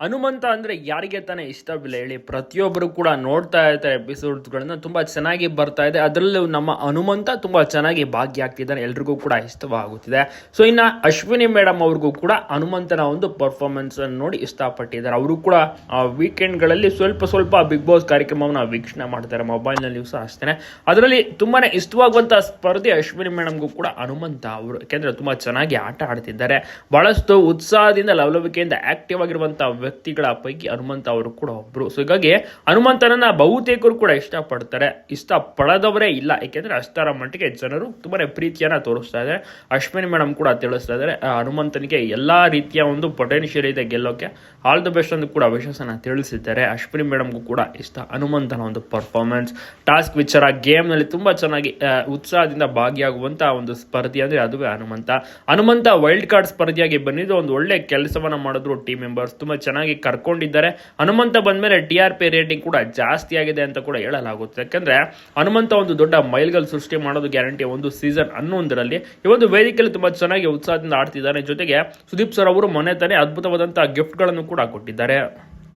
ಹನುಮಂತ ಅಂದ್ರೆ ಯಾರಿಗೆ ತಾನೇ ಇಷ್ಟವಿಲ್ಲ ಹೇಳಿ ಪ್ರತಿಯೊಬ್ಬರು ಕೂಡ ನೋಡ್ತಾ ಇರ್ತಾರೆ ಎಪಿಸೋಡ್ಸ್ಗಳನ್ನ, ತುಂಬಾ ಚೆನ್ನಾಗಿ ಬರ್ತಾ ಇದೆ. ಅದರಲ್ಲೂ ನಮ್ಮ ಹನುಮಂತ ತುಂಬಾ ಚೆನ್ನಾಗಿ ಭಾಗ್ಯ ಆಗ್ತಿದ್ದಾನೆ. ಎಲ್ರಿಗೂ ಕೂಡ ಇಷ್ಟವಾಗುತ್ತಿದೆ. ಸೊ ಇನ್ನ ಅಶ್ವಿನಿ ಮೇಡಮ್ ಅವ್ರಿಗೂ ಕೂಡ ಹನುಮಂತನ ಒಂದು ಪರ್ಫಾರ್ಮೆನ್ಸ್ ಅನ್ನು ನೋಡಿ ಇಷ್ಟಪಟ್ಟಿದ್ದಾರೆ. ಅವರು ಕೂಡ ವೀಕೆಂಡ್ಗಳಲ್ಲಿ ಸ್ವಲ್ಪ ಸ್ವಲ್ಪ ಬಿಗ್ ಬಾಸ್ ಕಾರ್ಯಕ್ರಮವನ್ನು ವೀಕ್ಷಣೆ ಮಾಡ್ತಾರೆ. ಮೊಬೈಲ್ನಲ್ಲಿ ಸಹ ಅಷ್ಟೇ ಅದರಲ್ಲಿ ತುಂಬಾನೇ ಇಷ್ಟವಾಗುವಂತ ಸ್ಪರ್ಧೆ ಅಶ್ವಿನಿ ಮೇಡಮ್ಗೂ ಕೂಡ ಹನುಮಂತ ಅವರು. ಯಾಕೆಂದ್ರೆ ತುಂಬಾ ಚೆನ್ನಾಗಿ ಆಟ ಆಡ್ತಿದ್ದಾರೆ. ಬಹಳಷ್ಟು ಉತ್ಸಾಹದಿಂದ ಲವಲವಿಕೆಯಿಂದ ಆಕ್ಟಿವ್ ಆಗಿರುವಂತಹ ವ್ಯಕ್ತಿಗಳ ಪೈಕಿ ಹನುಮಂತ ಅವರು ಕೂಡ ಒಬ್ರು. ಸೊ ಹೀಗಾಗಿ ಹನುಮಂತನನ್ನ ಬಹುತೇಕರು ಕೂಡ ಇಷ್ಟಪಡ್ತಾರೆ. ಇಷ್ಟಪಡದವರೇ ಇಲ್ಲ. ಯಾಕೆಂದ್ರೆ ಅಷ್ಟರ ಮಟ್ಟಿಗೆ ಜನರು ತುಂಬಾನೇ ಪ್ರೀತಿಯನ್ನ ತೋರಿಸ್ತಾ ಇದ್ದಾರೆ. ಅಶ್ವಿನಿ ಮೇಡಮ್ ಕೂಡ ತಿಳಿಸ್ತಾ ಇದ್ದಾರೆ. ಹನುಮಂತನಿಗೆ ಎಲ್ಲಾ ರೀತಿಯ ಒಂದು ಪೊಟೆನ್ಷಿಯಲ್ ಇದೆ ಗೆಲ್ಲೋಕೆ. ಆಲ್ ದ ಬೆಸ್ಟ್ ಅಂತ ಕೂಡ ವಿಶ್ವಾಸನ ತಿಳಿಸಿದ್ದಾರೆ. ಅಶ್ವಿನಿ ಮೇಡಮ್ಗೂ ಕೂಡ ಇಷ್ಟ ಹನುಮಂತನ ಒಂದು ಪರ್ಫಾರ್ಮೆನ್ಸ್ ಟಾಸ್ಕ್ ವಿಚಾರ ಗೇಮ್ನಲ್ಲಿ ತುಂಬಾ ಚೆನ್ನಾಗಿ ಉತ್ಸಾಹದಿಂದ ಭಾಗಿಯಾಗುವಂತ ಒಂದು ಸ್ಪರ್ಧೆ ಅಂದ್ರೆ ಅದುವೇ ಹನುಮಂತ. ಹನುಮಂತ ವೈಲ್ಡ್ ಕಾರ್ಡ್ ಸ್ಪರ್ಧೆಯಾಗಿ ಬಂದಿದ್ದು, ಒಂದು ಒಳ್ಳೆ ಕೆಲಸವನ್ನ ಮಾಡಿದ್ರು ಟೀಮ್ ಮೆಂಬರ್ಸ್ ತುಂಬಾ ಚೆನ್ನಾಗಿ ಕರ್ಕೊಂಡಿದ್ದಾರೆ. ಹನುಮಂತ ಬಂದ ಮೇಲೆ ಟಿ ಆರ್ ಪಿ ರೇಟಿಂಗ್ ಕೂಡ ಜಾಸ್ತಿ ಆಗಿದೆ ಅಂತ ಕೂಡ ಹೇಳಲಾಗುತ್ತೆ ಯಾಕಂದ್ರೆ ಹನುಮಂತ ಒಂದು ದೊಡ್ಡ ಮೈಲ್ಗಲ್ ಸೃಷ್ಟಿ ಮಾಡೋದು ಗ್ಯಾರಂಟಿ ಒಂದು ಸೀಸನ್ ಹನ್ನೊಂದರಲ್ಲಿ. ಈ ಒಂದು ವೇದಿಕೆಯಲ್ಲಿ ತುಂಬಾ ಚೆನ್ನಾಗಿ ಉತ್ಸಾಹದಿಂದ ಆಡ್ತಿದ್ದಾರೆ. ಜೊತೆಗೆ ಸುದೀಪ್ ಸರ್ ಅವರು ಮೊನ್ನೆ ತಾನೇ ಅದ್ಭುತವಾದಂತಹ ಗಿಫ್ಟ್ಗಳನ್ನು ಕೂಡ ಕೊಟ್ಟಿದ್ದಾರೆ.